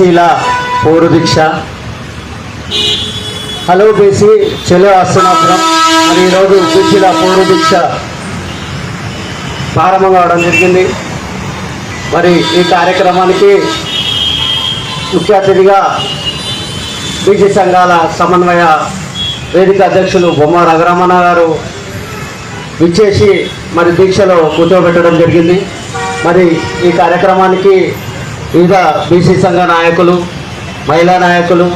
బీసీల పౌరు దీక్ష. Hello BC చెలో అస్తనాపురం మరి ఈరోజు బీసీల పౌరు దీక్ష ప్రారంభం కావడం జరిగింది. మరి ఈ కార్యక్రమానికి ముఖ్య అతిథిగా బీసీ సంఘాల సమన్వయ వేదిక అధ్యక్షులు బొమ్మ రఘురామన్న గారు విచ్చేసి మరి దీక్షలో కూర్చోబెట్టడం జరిగింది. మరి ఈ కార్యక్రమానికి వివిధ బీసీ సంఘ నాయకులు మహిళా నాయకులు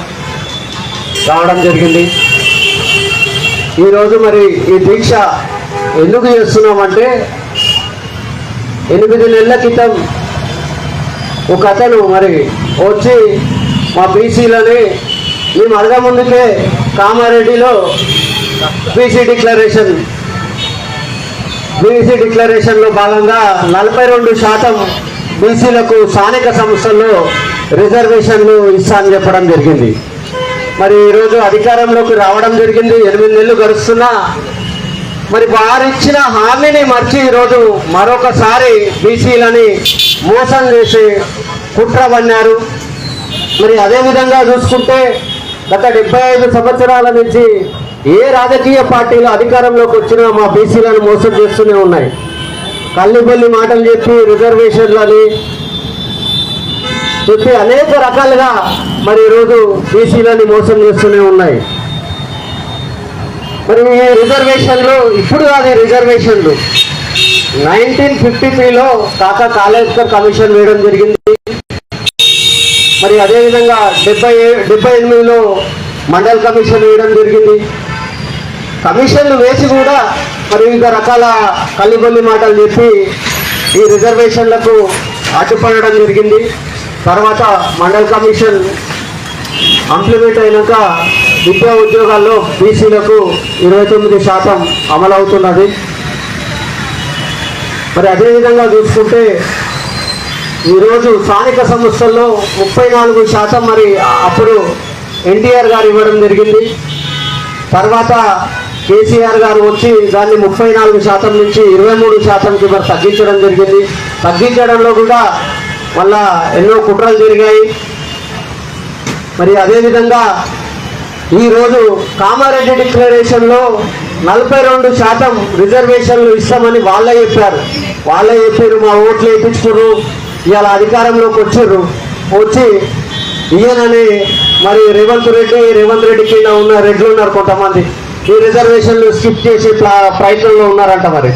రావడం జరిగింది. ఈరోజు మరి ఈ దీక్ష ఎందుకు చేస్తున్నామంటే ఎనిమిది నెలల క్రితం ఒక అతను మరి వచ్చి మా బీసీలని మేము అడగ ముందుకే కామారెడ్డిలో బీసీ డిక్లరేషన్ బీసీ డిక్లరేషన్లో భాగంగా నలభై రెండు శాతం బీసీలకు స్థానిక సంస్థల్లో రిజర్వేషన్లు ఇస్తా అని చెప్పడం జరిగింది. మరి ఈరోజు అధికారంలోకి రావడం జరిగింది. ఎనిమిది నెలలు గడుస్తున్నా మరి వారిచ్చిన హామీని మర్చి ఈరోజు మరొకసారి బీసీలని మోసం చేసి కుట్ర పన్నారు. మరి అదేవిధంగా చూసుకుంటే గత డెబ్బై ఐదు సంవత్సరాల నుంచి ఏ రాజకీయ పార్టీలు అధికారంలోకి వచ్చినా మా బీసీలను మోసం చేస్తూనే ఉన్నాయి. కల్లిపల్లి మాటలు చెప్పి రిజర్వేషన్లని చెప్పి అనేక రకాలుగా మరి ఈరోజు బీసీలని మోసం చేస్తూనే ఉన్నాయి. మరి ఈ రిజర్వేషన్లు ఇప్పుడు కాదు రిజర్వేషన్లు నైన్టీన్ ఫిఫ్టీ త్రీలో కాకా కాళేశ్వర్ కమిషన్ వేయడం జరిగింది. మరి అదేవిధంగా డెబ్బై డెబ్బై ఎనిమిదిలో మండల్ కమిషన్ వేయడం జరిగింది. కమిషన్లు వేసి కూడా మరి వివిధ రకాల కలిగొల్లి మాటలు చెప్పి ఈ రిజర్వేషన్లకు అడ్డుపడడం జరిగింది. తర్వాత మండల్ కమిషన్ అంప్లిమెంట్ అయినాక విద్యా ఉద్యోగాల్లో బీసీలకు ఇరవై తొమ్మిది శాతం అమలవుతున్నది. మరి అదేవిధంగా చూసుకుంటే ఈరోజు స్థానిక సంస్థల్లో ముప్పై నాలుగు శాతం మరి అప్పుడు ఎన్టీఆర్ గారు ఇవ్వడం జరిగింది. తర్వాత కేసీఆర్ గారు వచ్చి దాన్ని ముప్పై నాలుగు శాతం నుంచి ఇరవై మూడు శాతంకి మరి తగ్గించడం జరిగింది. తగ్గించడంలో కూడా మళ్ళా ఎన్నో కుట్రలు జరిగాయి. మరి అదేవిధంగా ఈరోజు కామారెడ్డి డిక్లరేషన్లో నలభై రెండు శాతం రిజర్వేషన్లు ఇస్తామని వాళ్ళే చెప్పారు. వాళ్ళే చెప్పారు మా ఓట్లు వేయించుకున్నారు ఇవాళ అధికారంలోకి వచ్చారు వచ్చి ఈయనని మరి రేవంత్ రెడ్డి రేవంత్ రెడ్డి కింద ఉన్న రెడ్లు ఉన్నారు కొంతమంది. ఈ రిజర్వేషన్లు స్కిప్ చేసి ప్రయత్నంలో ఉన్నారంట మరి.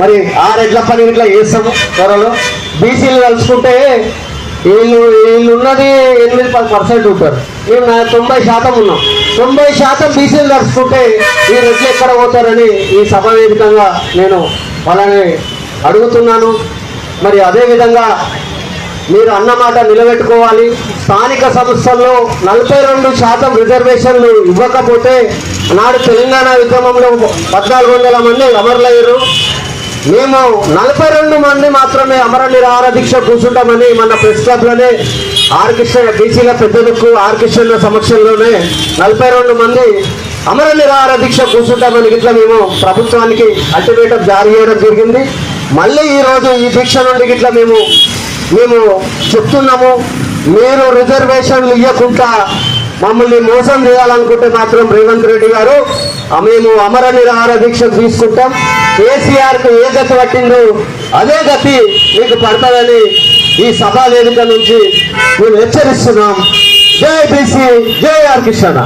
మరి ఆ రెడ్ల పని ఇట్లా చేస్తాము త్వరలో? బీసీలు కలుసుకుంటే వీళ్ళు వీళ్ళు ఉన్నది ఎనిమిది పది పర్సెంట్ ఉంటారు. మేము తొంభై శాతం ఉన్నాం. తొంభై శాతం బీసీలు కలుసుకుంటే ఈ రెడ్లు ఎక్కడ పోతారని ఈ సభ వేదికంగా నేను వాళ్ళని అడుగుతున్నాను. మరి అదేవిధంగా మీరు అన్నమాట నిలబెట్టుకోవాలి. స్థానిక సంస్థల్లో నలభై రెండు శాతం రిజర్వేషన్లు ఇవ్వకపోతే నాడు తెలంగాణ ఉద్యమంలో పద్నాలుగు వందల మంది అమరులయ్యారు. మేము నలభై రెండు మంది మాత్రమే అమర దీక్ష కూర్చుంటామని మన ప్రెస్ క్లబ్లోనే ఆర్ బీసీల పెద్దలకు దుక్కు సమక్షంలోనే నలభై రెండు మంది అమరనిరహార దీక్ష కూర్చుంటామని ఇట్లా మేము ప్రభుత్వానికి అల్టిమేటం జారీ చేయడం జరిగింది. మళ్ళీ ఈరోజు ఈ దీక్ష నుండి ఇట్లా మేము మేము చెప్తున్నాము మీరు రిజర్వేషన్లు ఇవ్వకుండా మమ్మల్ని మోసం చేయాలనుకుంటే మాత్రం రేవంత్ రెడ్డి గారు మేము అమర నిరహార దీక్ష తీసుకుంటాం. కేసీఆర్కు ఏ గతి పట్టిందో అదే గతి మీకు పడతాదని ఈ సభా వేదిక నుంచి మేము హెచ్చరిస్తున్నాం. జై బీసీ జై ఆర్ కిషన్